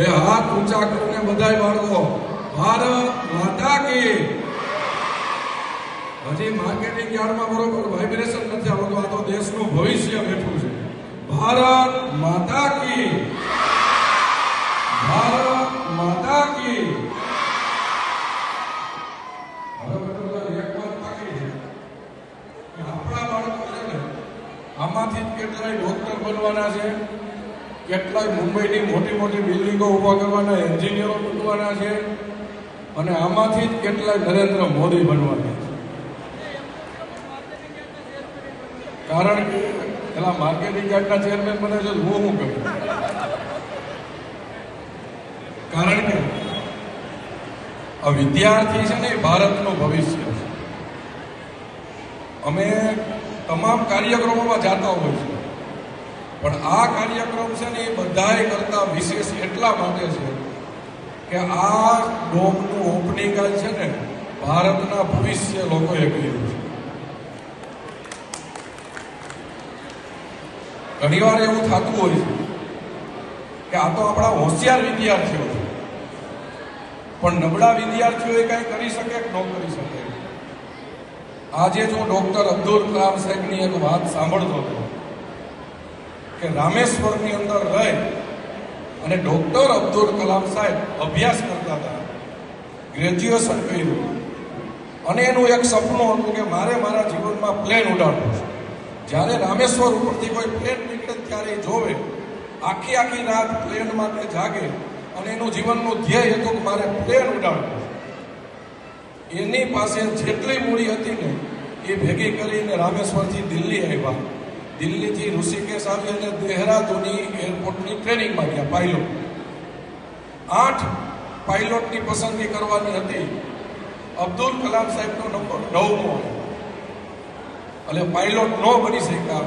બે હાથ ઊંચા કરીને બધા બાળકો, ભારત માતા કી. હજી માર્કેટિંગ યાર્ડમાં બરોબર વાઇબ્રેશન નથી આવતું આ તો દેશનું ભવિષ્ય બેઠું છે. ભારત માતા કી. ભારત માતા કી. હવે આમાંથી કેટલાય ડોક્ટર બનવાના છે. કેટલાય મુંબઈની મોટી મોટી બિલ્ડિંગો ઊભા કરવાના, એન્જિનિયરો બનવાના છે અને આમાંથી જ કેટલાય નરેન્દ્ર મોદી બનવાના છે. કારણ કે પેલા માર્કેટિંગ યાર્ડના ચેરમેન બને છે હું હું કરું? કારણ કે આ વિદ્યાર્થી છે ને, એ ભારતનું ભવિષ્ય છે. અમે તમામ કાર્યક્રમોમાં જાતા હોય છે. પણ આ કાર્યક્રમ છે ને એ બધાએ કરતા વિશેષ એટલા માટે છે કે આ ડોમનું ઓપનિંગ છે ને, ભારતના ભવિષ્ય લોકોએ કર્યું છે. ઘણીવાર એવું થતું હોય છે કે આ તો આપણા હોશિયાર વિદ્યાર્થીઓ છે. પણ નબળા વિદ્યાર્થીઓ એ કાંઈ કરી શકે કે ન કરી શકે? આજે જો ડોક્ટર અબ્દુલ કલામ સાહેબની એક વાત સાંભળતો હતો કે રામેશ્વરની અંદર રહી અને ડોક્ટર અબ્દુલ કલામ સાહેબ અભ્યાસ કરતા હતા. ગ્રેજ્યુએશન કર્યું. અને એનું એક સપનું હતું કે મારે મારા જીવનમાં પ્લેન ઉડાડવું છે. જ્યારે રામેશ્વર ઉપરથી કોઈ પ્લેન નીકળે ત્યારે જોવે, આખી આખી રાત પ્લેન માટે જાગે અને એનું જીવનનું ધ્યેય હતું કે મારે પ્લેન ઉડાડવું એની પાસે જેટલી મૂડી હતી ને, એ ભેગી કરીને રામેશ્વરથી દિલ્હી આવ્યા. દિલ્હીથી ઋષિકેશ આવી અને દેહરાદૂની એરપોર્ટની ટ્રેનિંગમાં ગયા પાયલોટ આઠ પાયલોટની પસંદગી કરવાની હતી. અબ્દુલ કલામ સાહેબનો નંબર નવમો એટલે પાયલોટ ન બની શક્યા.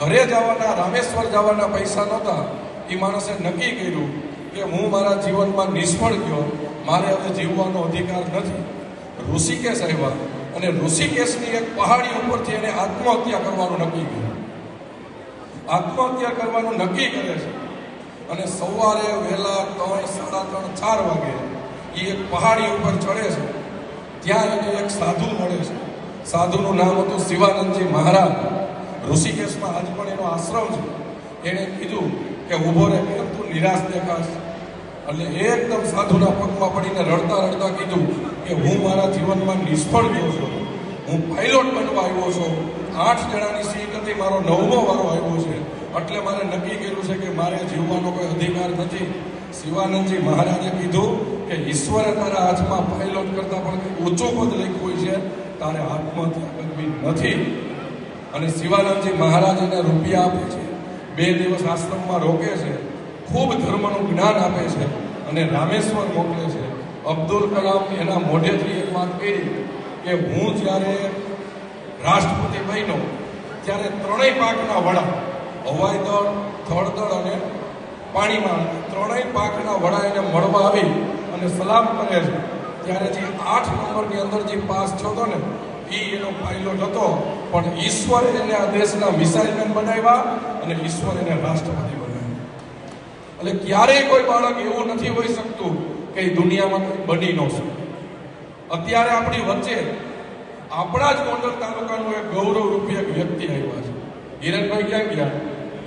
ઘરે જવાના, રામેશ્વર જવાના પૈસા નહોતા. એ માણસે નક્કી કર્યું કે હું મારા જીવનમાં નિષ્ફળ ગયો. મારે હવે જીવવાનો અધિકાર નથી. ઋષિકેશ આવ્યા અને ઋષિકેશની એક પહાડી ઉપરથી એને આત્મહત્યા કરવાનું નક્કી કર્યું. આત્મહત્યા કરવાનું નક્કી કરે છે. અને સવારે વહેલા ત્રણ, સાડા ત્રણ, ચાર વાગે એ એક પહાડી ઉપર ચડે છે. ત્યાં એને એક સાધુ મળે છે. સાધુનું નામ હતું શિવાનંદજી મહારાજ. ઋષિકેશમાં આજ પણ એનો આશ્રમ છે. એણે કીધું કે ઊભો રહે કેમ તું નિરાશ દેખાશ. એટલે એકદમ સાધુના પગમાં પડીને રડતા રડતા કીધું કે હું મારા જીવનમાં નિષ્ફળ ગયો છું. હું પાયલોટ બનવા આવ્યો છું. આઠ જણાની સીટ હતી, મારો નવમો વારો આવ્યો છે. એટલે મારે નક્કી કર્યું છે કે મારે જીવવાનો કોઈ અધિકાર નથી. શિવાનંદજી મહારાજે કીધું કે ઈશ્વરે તારા હાથમાં પાયલોટ કરતા પણ ઊંચું પદ લખ્યું છે, તારે આત્મહત્યા કરવી નથી. અને શિવાનંદજી મહારાજ એને રૂપિયા આપે છે. બે દિવસ આશ્રમમાં રોકે છે, ખૂબ ધર્મનું જ્ઞાન આપે છે અને રામેશ્વર મોકલે છે. અબ્દુલ કલામ એના મોઢેથી એક વાત કરી કે હું જ્યારે રાષ્ટ્રપતિ બન્યો ત્યારે ત્રણેય પાકના વડા, હવાઈ દળ થળ દળ અને પાણીમાં ત્રણેય પાકના વડા એને મળવા આવી અને સલામ કરે છે. ત્યારે જે આઠ નંબરની અંદર જે પાસ થયો ને એ એનો પાયલોટ હતો, પણ ઈશ્વરે એને આ દેશના મિસાઇલમેન બનાવ્યા અને ઈશ્વર એને રાષ્ટ્રપતિ બનાવ્યા. એટલે ક્યારેય કોઈ બાળક એવું નથી હોઈ શકતું કે દુનિયામાં બની ન શકે. અત્યારે આપણી વચ્ચે આપણા જ ગોંડલ તાલુકાનું એક ગૌરવ રૂપી એક વ્યક્તિ આવ્યા છે. હિરેનભાઈ ક્યાં ગયા?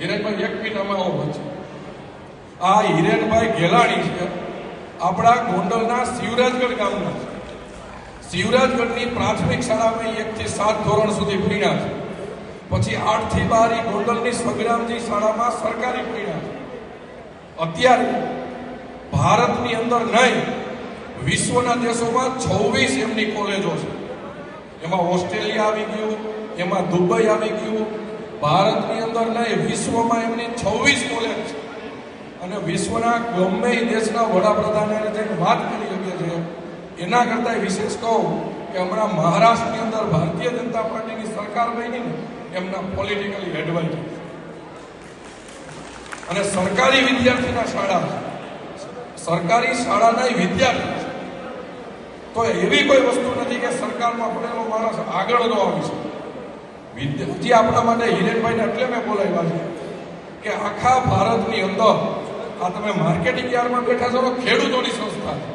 હિરેનભાઈ એક અમે આવો વચ્ચે આ હિરેનભાઈ ગેલાણી છે. આપણા ગોંડલના શિવરાજગઢ ગામના છે. શિવરાજગઢની પ્રાથમિક શાળામાં એક થી સાત ધોરણ સુધી ભણ્યા છે. પછી આઠથી બાર ગોંડલની સંગ્રામજી શાળામાં સરકારી ભણ્યા છે. અત્યારે ભારતની અંદર નહીં, વિશ્વના દેશોમાં છવ્વીસ એમની કોલેજો છે. એમાં ઓસ્ટ્રેલિયા આવી ગયું, એમાં દુબઈ આવી ગયું ભારતની અંદર નહીં, વિશ્વમાં એમની છવ્વીસ કોલેજ છે અને વિશ્વના ગમે દેશના વડાપ્રધાને જઈને વાત કરી શકે છે એના કરતાં વિશેષ કહું કે હમણાં મહારાષ્ટ્રની અંદર ભારતીય જનતા પાર્ટીની સરકાર બની ને, એમના પોલિટિકલી એડવાઇઝર અને સરકારી વિદ્યાર્થીના શાળા. સરકારી શાળાના વિદ્યાર્થી. તો એવી કોઈ વસ્તુ નથી કે સરકારમાં ભણેલો માણસ આગળ ન આવી શકે. વિદ્યાર્થી આપણા માટે હિરેનભાઈને એટલે મેં બોલાવ્યા છે કે આખા ભારતની અંદર આ તમે માર્કેટિંગ યાર્ડમાં બેઠા છો ખેડૂતોની સંસ્થા છે.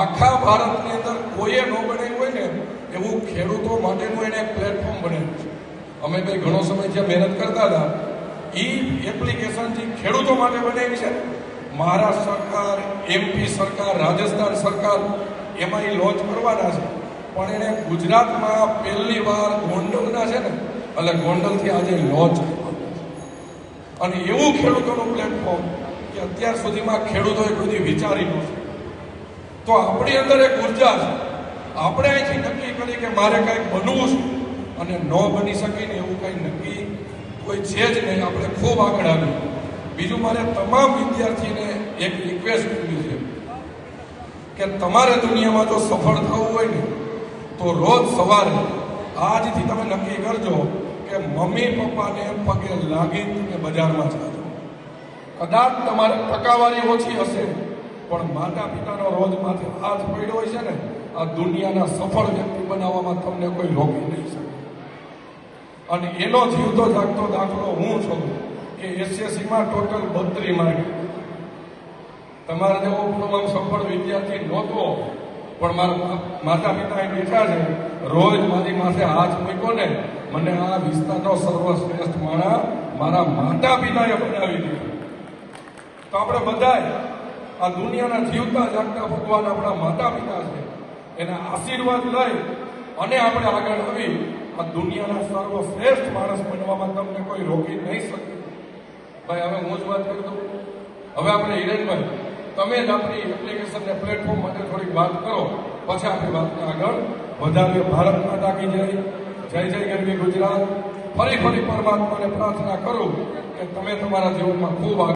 આખા ભારતની અંદર કોઈએ ન બનાવ્યું હોય ને એવું ખેડૂતો માટેનું એને પ્લેટફોર્મ બને છે. અમે ભાઈ ઘણો સમય જ્યાં મહેનત કરતા હતા. એ એપ્લિકેશન જે ખેડૂતો માટે બનાવી છે, મહારાષ્ટ્ર સરકાર એમપી સરકાર, રાજસ્થાન સરકાર એમાં એ લોન્ચ કરવાના છે. પણ એણે ગુજરાતમાં પહેલી વાર ગોંડલના છે ને, એટલે ગોંડલથી આજે લોન્ચ અને એવું ખેડૂતોનું પ્લેટફોર્મ કે અત્યાર સુધીમાં ખેડૂતોએ કોઈ વિચારી નથી તો આપણી અંદર એક ઊર્જા છે. આપણે અહીંથી નક્કી કરી કે મારે કંઈક બનવું છે અને ન બની શકે ને એવું કંઈ નક્કી કોઈ છે જ નહીં. આપણે ખૂબ આગળ આવ્યું બીજું, મારે તમામ વિદ્યાર્થીને એક રિક્વેસ્ટ કરવી છે. કે તમારે દુનિયામાં જો સફળ થવું હોય ને, તો રોજ સવારે આજથી તમે નક્કી કરજો કે મમ્મી પપ્પાને પગે લાગી તમે બજારમાં જાજો કદાચ તમારે ટકાવારી ઓછી હશે, પણ માતા પિતાનો રોજ માથે હાથ પડ્યો હોય છે ને, આ દુનિયાના સફળ વ્યક્તિ બનાવવામાં તમને કોઈ રોકી નહીં શકે. અને એનો જીવતો જાગતો દાખલો હું છું કે એસએસસીમાં ટોટલ બત્રી માર્ક. તમારા જેવો તમામ સફળ વિદ્યાર્થી નહોતો, પણ મારા માતા પિતા એ બેઠા છે. રોજ મારી માથે હાથ મૂક્યો ને, મને આ વિસ્તારનો સર્વશ્રેષ્ઠ માણા મારા માતા પિતાએ બનાવી દીધો. તો આપણે બધાય આ દુનિયાના જીવતા જાગતા ભગવાન આપણા માતા પિતા છે. એના આશીર્વાદ લઈ અને આપણે આગળ આવી આ દુનિયાના સર્વશ્રેષ્ઠ માણસ બનવામાં તમને કોઈ રોકી નહીં શકે. ભાઈ, હવે હું જ વાત કરી દઉં હવે આપણે હિરેનભાઈ તમે જ આપણી એપ્લિકેશનને પ્લેટફોર્મ માટે થોડીક વાત કરો, પછી આપણી વાતને આગળ વધારીએ. ભારત માતા કી જય. જય જય ગરવી ગુજરાત. ફરી ફરી પરમાત્માને પ્રાર્થના કરું કે તમે તમારા જીવનમાં ખૂબ આગળ